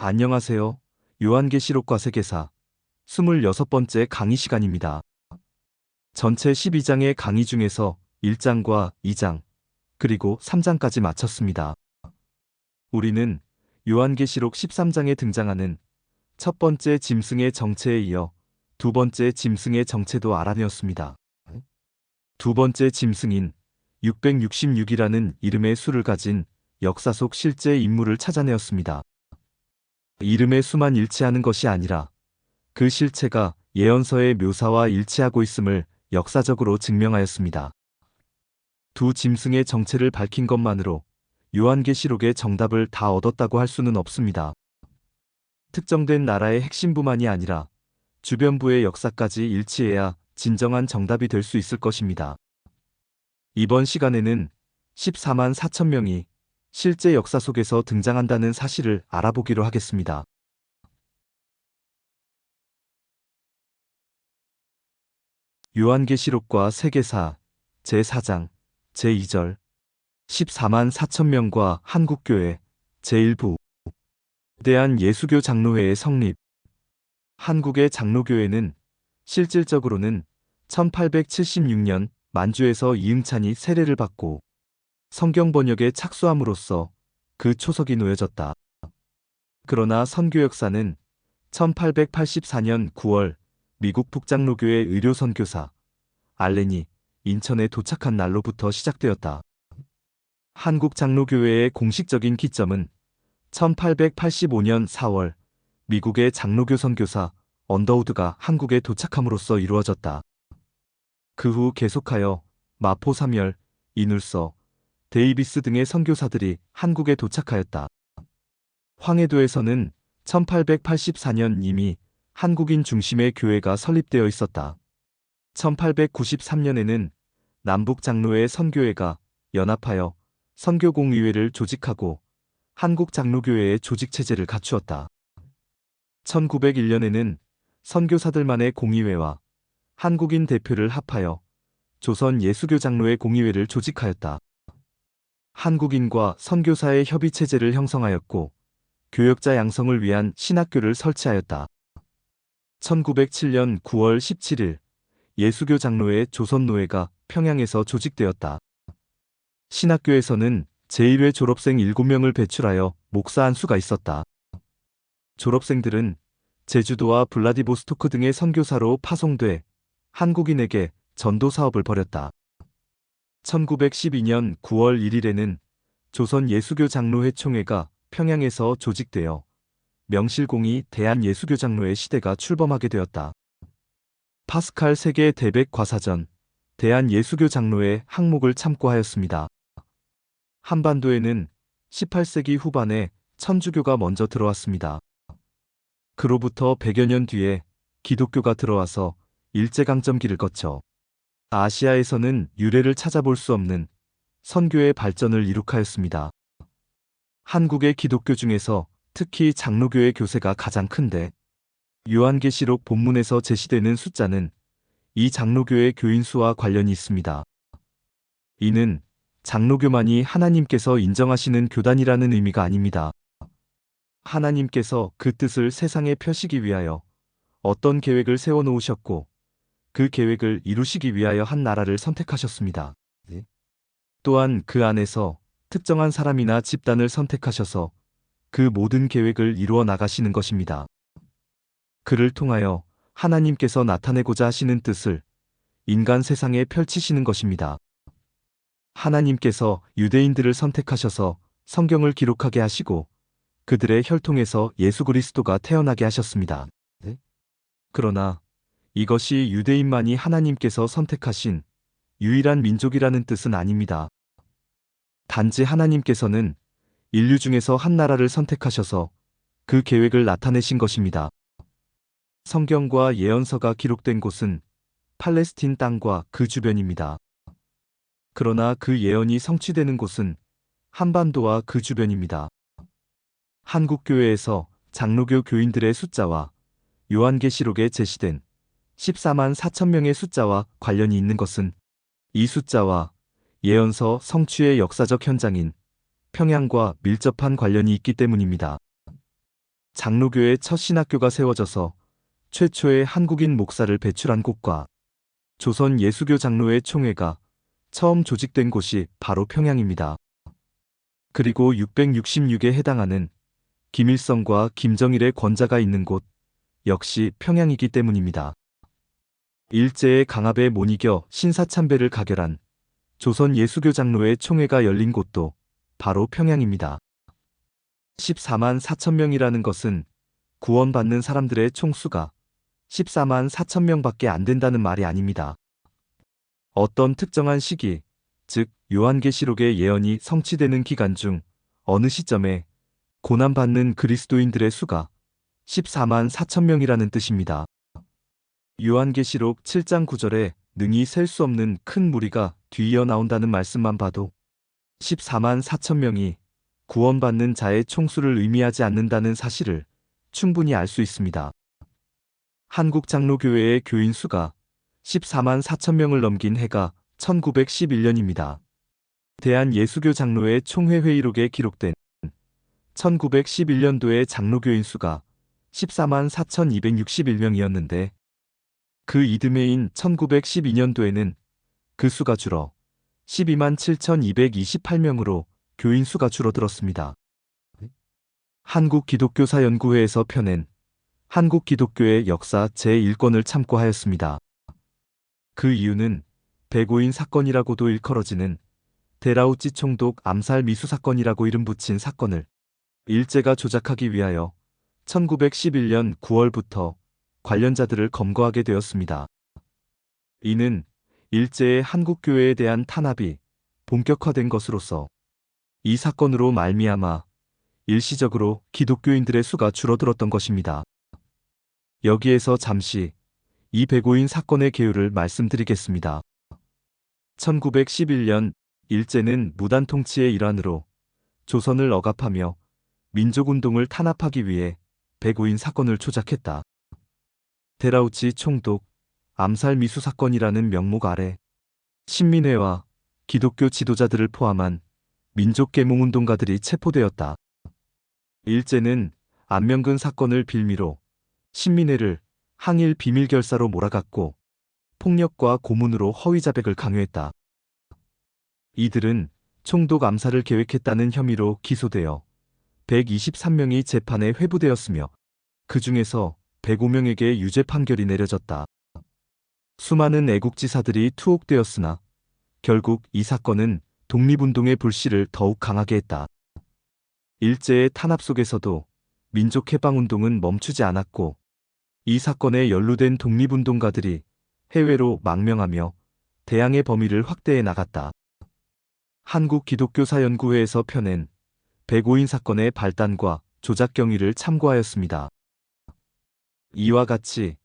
안녕하세요. 요한계시록과 세계사 26번째 강의 시간입니다. 전체 12장의 강의 중에서 1장과 2장, 그리고 3장까지 마쳤습니다. 우리는 요한계시록 13장에 등장하는 첫 번째 짐승의 정체에 이어 두 번째 짐승의 정체도 알아내었습니다. 두 번째 짐승인 666이라는 이름의 수를 가진 역사 속 실제 인물을 찾아내었습니다. 이름의 수만 일치하는 것이 아니라 그 실체가 예언서의 묘사와 일치하고 있음을 역사적으로 증명하였습니다. 두 짐승의 정체를 밝힌 것만으로 요한계시록의 정답을 다 얻었다고 할 수는 없습니다. 특정된 나라의 핵심부만이 아니라 주변부의 역사까지 일치해야 진정한 정답이 될 수 있을 것입니다. 이번 시간에는 14만 4천 명이 실제 역사 속에서 등장한다는 사실을 알아보기로 하겠습니다. 요한계시록과 세계사 제4장 제2절 14만 4천 명과 한국교회 제1부 대한 예수교 장로회의 성립 한국의 장로교회는 실질적으로는 1876년 만주에서 이응찬이 세례를 받고 성경 번역에 착수함으로써 그 초석이 놓여졌다. 그러나 선교 역사는 1884년 9월 미국 북장로교회 의료 선교사 알렌이 인천에 도착한 날로부터 시작되었다. 한국 장로교회의 공식적인 기점은 1885년 4월 미국의 장로교 선교사 언더우드가 한국에 도착함으로써 이루어졌다. 그 후 계속하여 마포 삼열, 이눌서, 데이비스 등의 선교사들이 한국에 도착하였다. 황해도에서는 1884년 이미 한국인 중심의 교회가 설립되어 있었다. 1893년에는 남북 장로회 선교회가 연합하여 선교공의회를 조직하고 한국 장로교회의 조직 체제를 갖추었다. 1901년에는 선교사들만의 공의회와 한국인 대표를 합하여 조선 예수교 장로회 공의회를 조직하였다. 한국인과 선교사의 협의 체제를 형성하였고 교역자 양성을 위한 신학교를 설치하였다. 1907년 9월 17일 예수교 장로회 조선노회가 평양에서 조직되었다. 신학교에서는 제1회 졸업생 7명을 배출하여 목사 한 수가 있었다. 졸업생들은 제주도와 블라디보스토크 등의 선교사로 파송돼 한국인에게 전도 사업을 벌였다. 1912년 9월 1일에는 조선 예수교 장로회 총회가 평양에서 조직되어 명실공히 대한 예수교 장로회 시대가 출범하게 되었다. 파스칼 세계 대백 과사전 대한 예수교 장로회 항목을 참고하였습니다. 한반도에는 18세기 후반에 천주교가 먼저 들어왔습니다. 그로부터 100여 년 뒤에 기독교가 들어와서 일제강점기를 거쳐 아시아에서는 유래를 찾아볼 수 없는 선교의 발전을 이룩하였습니다. 한국의 기독교 중에서 특히 장로교의 교세가 가장 큰데 요한계시록 본문에서 제시되는 숫자는 이 장로교의 교인 수와 관련이 있습니다. 이는 장로교만이 하나님께서 인정하시는 교단이라는 의미가 아닙니다. 하나님께서 그 뜻을 세상에 펴시기 위하여 어떤 계획을 세워놓으셨고 그 계획을 이루시기 위하여 한 나라를 선택하셨습니다. 또한 그 안에서 특정한 사람이나 집단을 선택하셔서 그 모든 계획을 이루어 나가시는 것입니다. 그를 통하여 하나님께서 나타내고자 하시는 뜻을 인간 세상에 펼치시는 것입니다. 하나님께서 유대인들을 선택하셔서 성경을 기록하게 하시고 그들의 혈통에서 예수 그리스도가 태어나게 하셨습니다. 그러나 이것이 유대인만이 하나님께서 선택하신 유일한 민족이라는 뜻은 아닙니다. 단지 하나님께서는 인류 중에서 한 나라를 선택하셔서 그 계획을 나타내신 것입니다. 성경과 예언서가 기록된 곳은 팔레스틴 땅과 그 주변입니다. 그러나 그 예언이 성취되는 곳은 한반도와 그 주변입니다. 한국교회에서 장로교 교인들의 숫자와 요한계시록에 제시된 14만 4천 명의 숫자와 관련이 있는 것은 이 숫자와 예언서 성취의 역사적 현장인 평양과 밀접한 관련이 있기 때문입니다. 장로교의 첫 신학교가 세워져서 최초의 한국인 목사를 배출한 곳과 조선 예수교 장로회 총회가 처음 조직된 곳이 바로 평양입니다. 그리고 666에 해당하는 김일성과 김정일의 권자가 있는 곳 역시 평양이기 때문입니다. 일제의 강압에 못 이겨 신사참배를 가결한 조선 예수교 장로회 총회가 열린 곳도 바로 평양입니다. 14만 4천 명이라는 것은 구원받는 사람들의 총수가 14만 4천 명밖에 안 된다는 말이 아닙니다. 어떤 특정한 시기, 즉 요한계시록의 예언이 성취되는 기간 중 어느 시점에 고난받는 그리스도인들의 수가 14만 4천 명이라는 뜻입니다. 요한계시록 7장 9절에 능히 셀 수 없는 큰 무리가 뒤이어 나온다는 말씀만 봐도 14만 4천 명이 구원받는 자의 총수를 의미하지 않는다는 사실을 충분히 알 수 있습니다. 한국 장로교회의 교인 수가 14만 4천 명을 넘긴 해가 1911년입니다. 대한 예수교 장로회 총회 회의록에 기록된 1911년도의 장로교인 수가 14만 4,261명이었는데 그 이듬해인 1912년도에는 그 수가 줄어 12만 7,228명으로 교인 수가 줄어들었습니다. 한국 기독교사 연구회에서 펴낸 한국 기독교의 역사 제1권을 참고하였습니다. 그 이유는 배고인 사건이라고도 일컬어지는 데라우찌 총독 암살 미수 사건이라고 이름 붙인 사건을 일제가 조작하기 위하여 1911년 9월부터 관련자들을 검거하게 되었습니다. 이는 일제의 한국교회에 대한 탄압이 본격화된 것으로서 이 사건으로 말미암아 일시적으로 기독교인들의 수가 줄어들었던 것입니다. 여기에서 잠시 이 배고인 사건의 개요를 말씀드리겠습니다. 1911년 일제는 무단 통치의 일환으로 조선을 억압하며 민족운동을 탄압하기 위해 배고인 사건을 조작했다. 데라우치 총독 암살 미수 사건이라는 명목 아래 신민회와 기독교 지도자들을 포함한 민족 계몽 운동가들이 체포되었다. 일제는 안명근 사건을 빌미로 신민회를 항일 비밀 결사로 몰아갔고 폭력과 고문으로 허위 자백을 강요했다. 이들은 총독 암살을 계획했다는 혐의로 기소되어 123명이 재판에 회부되었으며 그 중에서 105명에게 유죄 판결이 내려졌다. 수많은 애국지사들이 투옥되었으나 결국 이 사건은 독립운동의 불씨를 더욱 강하게 했다. 일제의 탄압 속에서도 민족해방운동은 멈추지 않았고 이 사건에 연루된 독립운동가들이 해외로 망명하며 대항의 범위를 확대해 나갔다. 한국기독교사연구회에서 펴낸 배고인 사건의 발단과 조작 경위를 참고하였습니다. 이와 같이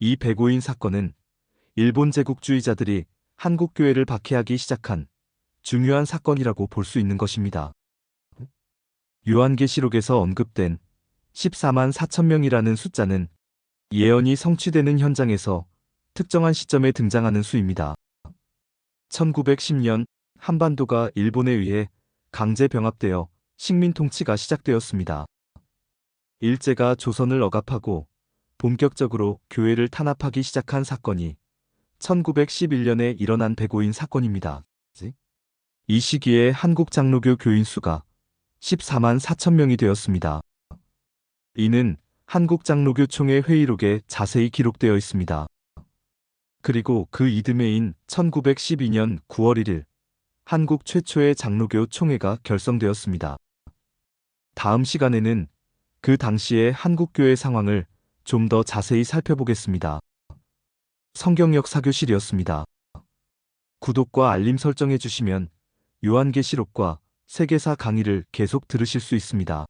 이 배고인 사건은 일본 제국주의자들이 한국 교회를 박해하기 시작한 중요한 사건이라고 볼 수 있는 것입니다. 요한계시록에서 언급된 14만 4천 명이라는 숫자는 예언이 성취되는 현장에서 특정한 시점에 등장하는 수입니다. 1910년 한반도가 일본에 의해 강제 병합되어 식민 통치가 시작되었습니다. 일제가 조선을 억압하고 본격적으로 교회를 탄압하기 시작한 사건이 1911년에 일어난 배고인 사건입니다. 이 시기에 한국 장로교 교인 수가 14만 4천 명이 되었습니다. 이는 한국 장로교 총회 회의록에 자세히 기록되어 있습니다. 그리고 그 이듬해인 1912년 9월 1일 한국 최초의 장로교 총회가 결성되었습니다. 다음 시간에는 그 당시의 한국교회 상황을 좀 더 자세히 살펴보겠습니다. 성경역 사교실이었습니다. 구독과 알림 설정해 주시면 요한계시록과 세계사 강의를 계속 들으실 수 있습니다.